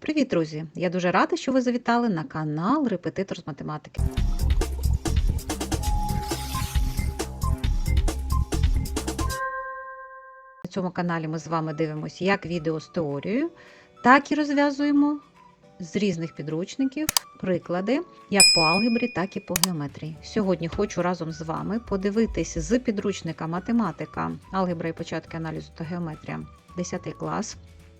Привіт, друзі! Я дуже рада, що ви завітали на канал Репетитор з математики. На цьому каналі ми з вами дивимося як відео з теорією, так і розв'язуємо з різних підручників приклади як по алгебрі, так і по геометрії. Сьогодні хочу разом з вами подивитись з підручника математика, алгебра і початки аналізу та геометрія 10 клас.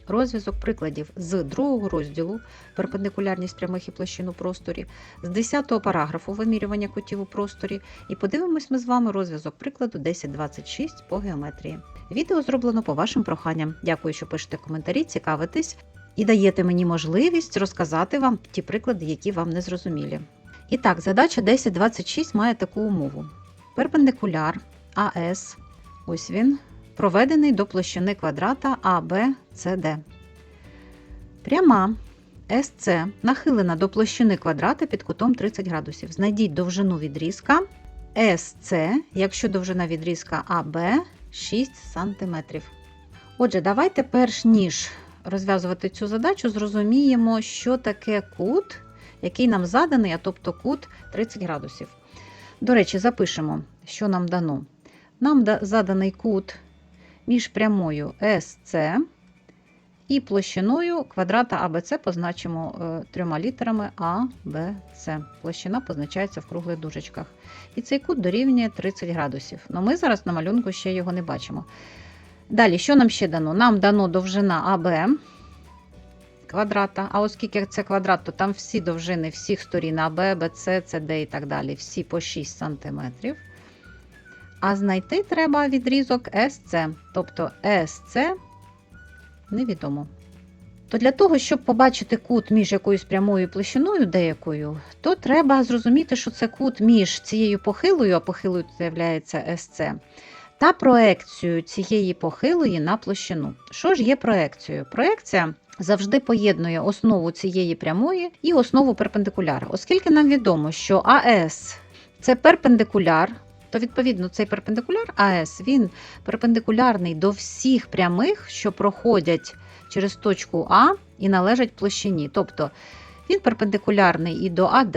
Розв'язок прикладів з другого розділу перпендикулярність прямих і площин у просторі, з 10 параграфу вимірювання кутів у просторі, і подивимось ми з вами розв'язок прикладу 1026 по геометрії. Відео зроблено по вашим проханням. Дякую, що пишете коментарі, цікавитесь і даєте мені можливість розказати вам ті приклади, які вам не зрозумілі. І так, задача 1026 має таку умову: перпендикуляр АС, ось він, проведений до площини квадрата ABCD. Пряма СЦ нахилена до площини квадрата під кутом 30 градусів. Знайдіть довжину відрізка СЦ, якщо довжина відрізка АБ 6 см. Отже, давайте перш ніж розв'язувати цю задачу, зрозуміємо, що таке кут, який нам заданий, а тобто кут 30 градусів. До речі, запишемо, що нам дано. Нам заданий кут між прямою SC і площиною квадрата АБЦ позначимо е, трьома літерами С. Площина позначається в круглих дужечках. І цей кут дорівнює 30 градусів. Но ми зараз на малюнку ще його не бачимо. Далі, що нам ще дано? Нам дано довжина АБ квадрата. А оскільки це квадрат, то там всі довжини всіх сторін АБ, БЦ, СД і так далі, всі по 6 см. А знайти треба відрізок СЦ, тобто СЦ невідомо. То для того, щоб побачити кут між якоюсь прямою площиною деякою, то треба зрозуміти, що це кут між цією похилою, а похилою з'являється СЦ, та проекцією цієї похилої на площину. Що ж є проекцією? Проекція завжди поєднує основу цієї прямої і основу перпендикуляра. Оскільки нам відомо, що АС це перпендикуляр, то відповідно цей перпендикуляр АС він перпендикулярний до всіх прямих, що проходять через точку А і належать площині. Тобто він перпендикулярний і до АД,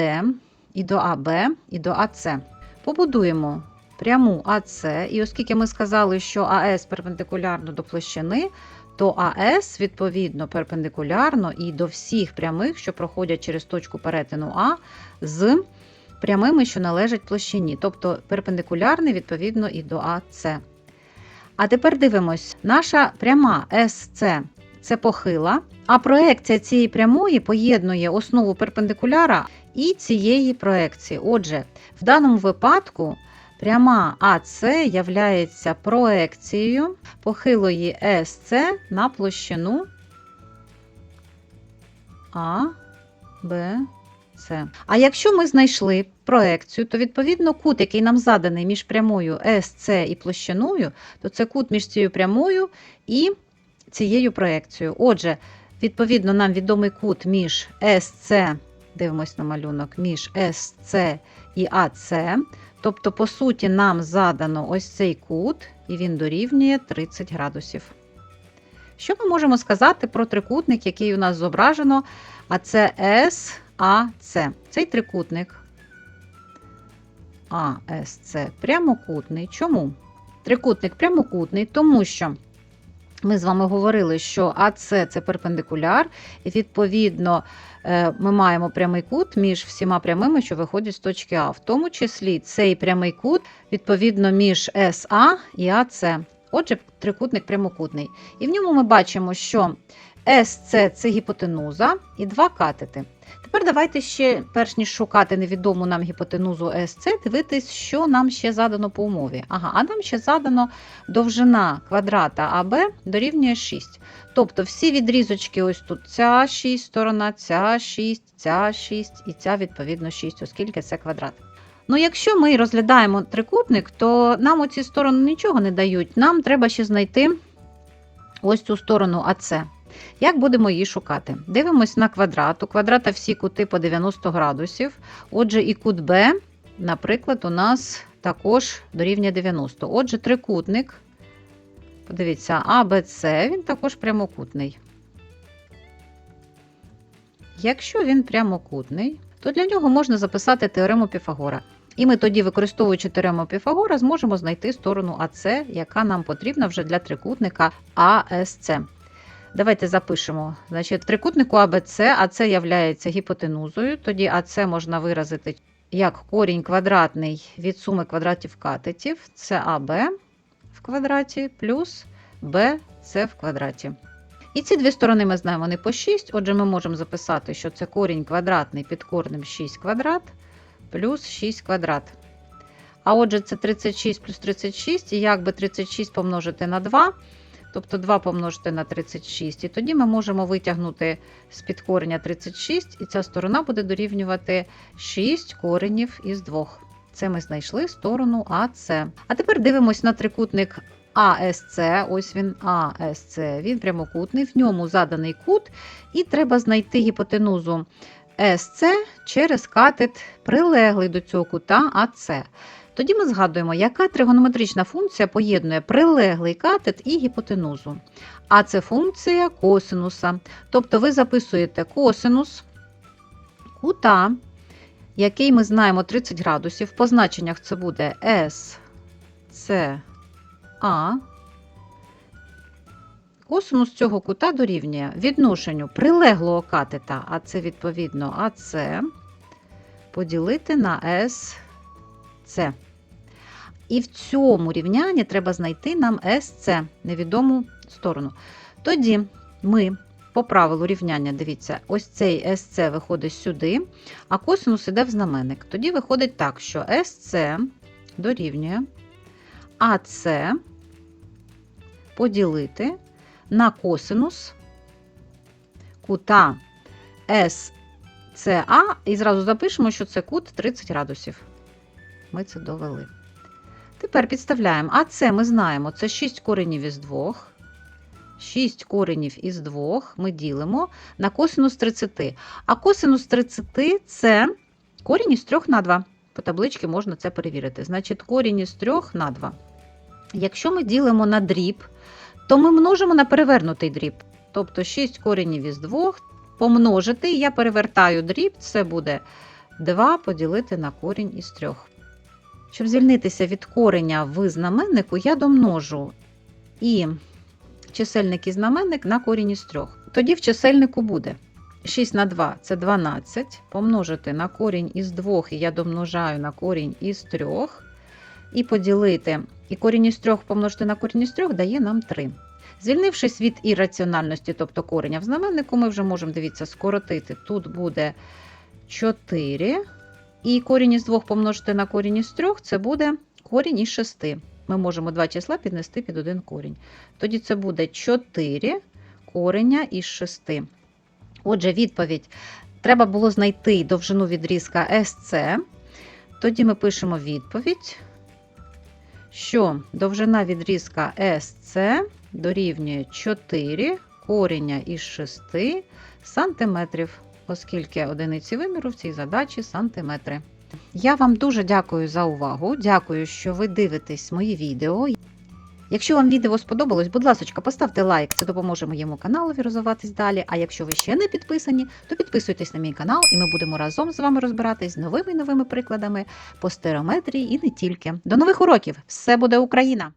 і до АБ, і до АЦ. Побудуємо пряму АЦ, і оскільки ми сказали, що АС перпендикулярно до площини, то АС, відповідно, перпендикулярно і до всіх прямих, що проходять через точку перетину А з прямими, що належать площині, тобто перпендикулярний, відповідно, і до АЦ. А тепер дивимось, наша пряма СЦ це похила, а проекція цієї прямої поєднує основу перпендикуляра і цієї проекції. Отже, в даному випадку пряма АЦ являється проекцією похилої СЦ на площину А, Б, С. А якщо ми знайшли проекцію, то відповідно кут, який нам заданий між прямою СЦ і площиною, то це кут між цією прямою і цією проекцією. Отже, відповідно, нам відомий кут між СЦ, дивимось на малюнок, між СЦ і АЦ. Тобто, по суті, нам задано ось цей кут, і він дорівнює 30 градусів. Що ми можемо сказати про трикутник, який у нас зображено, а це САЦ. Цей трикутник АСЦ прямокутний. Чому? Трикутник прямокутний, тому що ми з вами говорили, що АС це перпендикуляр, і відповідно ми маємо прямий кут між всіма прямими, що виходять з точки А. В тому числі цей прямий кут відповідно між СА і АС. Отже, трикутник прямокутний. І в ньому ми бачимо, що СЦ це гіпотенуза і два катети. Тепер давайте ще, перш ніж шукати невідому нам гіпотенузу СЦ, дивитись, що нам ще задано по умові. Ага, а нам ще задано довжина квадрата АБ дорівнює 6. Тобто всі відрізочки, ось тут ця 6 сторона, ця 6, ця 6 і ця, відповідно, 6, оскільки це квадрат. Ну, якщо ми розглядаємо трикутник, то нам оці сторони нічого не дають. Нам треба ще знайти ось цю сторону АЦ. Як будемо її шукати? Дивимось на квадрат. У квадрата всі кути по 90 градусів. Отже, і кут Б, наприклад, у нас також дорівнює 90. Отже, трикутник, подивіться, АБЦ, він також прямокутний. Якщо він прямокутний, то для нього можна записати теорему Піфагора. І ми тоді, використовуючи теорему Піфагора, зможемо знайти сторону АС, яка нам потрібна вже для трикутника АСЦ. Давайте запишемо. Значить, трикутнику АБЦ АЦ є гіпотенузою, тоді АЦ можна виразити як корінь квадратний від суми квадратів катетів, це АБ в квадраті плюс БЦ в квадраті. І ці дві сторони ми знаємо вони по 6, отже, ми можемо записати, що це корінь квадратний під корнем 6 квадрат плюс 6 квадрат. А отже, це 36 плюс 36, і як би 36 помножити на 2, тобто 2 помножити на 36, і тоді ми можемо витягнути з під кореня 36, і ця сторона буде дорівнювати 6 коренів із 2. Це ми знайшли сторону АС. А тепер дивимось на трикутник АСЦ, ось він АСЦ, він прямокутний, в ньому заданий кут, і треба знайти гіпотенузу СЦ через катет, прилеглий до цього кута АС. Тоді ми згадуємо, яка тригонометрична функція поєднує прилеглий катет і гіпотенузу. А це функція косинуса. Тобто ви записуєте косинус кута, який ми знаємо 30 градусів. В позначеннях це буде S, C, А. Косинус цього кута дорівнює відношенню прилеглого катета, а це відповідно АС, поділити на SC. І в цьому рівнянні треба знайти нам SC, невідому сторону. Тоді ми по правилу рівняння, дивіться, ось цей SC виходить сюди, а косинус іде в знаменник. Тоді виходить так, що SC дорівнює АС поділити на косинус кута SCA, і зразу запишемо, що це кут 30 градусів. Ми це довели. Тепер підставляємо. А це ми знаємо, це 6 коренів із 2. 6 коренів із 2 ми ділимо на косинус 30. А косинус 30 це корінь із 3 на 2. По табличці можна це перевірити. Значить, корінь із 3 на 2. Якщо ми ділимо на дріб, то ми множимо на перевернутий дріб. Тобто 6 коренів із 2 помножити, я перевертаю дріб, це буде 2 поділити на корінь із 3. Щоб звільнитися від кореня в знаменнику, я домножу і чисельник і знаменник на корінь із 3. Тоді в чисельнику буде 6 на 2 це 12, помножити на корінь із 2, і я домножаю на корінь із 3, і поділити, і корінь із 3 помножити на корінь із 3 дає нам 3. Звільнившись від ірраціональності, тобто кореня в знаменнику, ми вже можемо, дивіться, скоротити. Тут буде 4. І корінь із 2 помножити на корінь із 3 це буде корінь із 6. Ми можемо два числа піднести під один корінь. Тоді це буде 4 кореня із 6. Отже, відповідь. Треба було знайти довжину відрізка SC. Тоді ми пишемо відповідь, що довжина відрізка SC дорівнює 4 кореня із 6 сантиметрів оскільки одиниці виміру в цій задачі сантиметри. Я вам дуже дякую за увагу. Дякую, що ви дивитесь мої відео. Якщо вам відео сподобалось, будь ласка, поставте лайк, це допоможе моєму каналу розвиватись далі. А якщо ви ще не підписані, то підписуйтесь на мій канал, і ми будемо разом з вами розбиратись з новими і новими прикладами по стереометрії і не тільки. До нових уроків! Все буде Україна!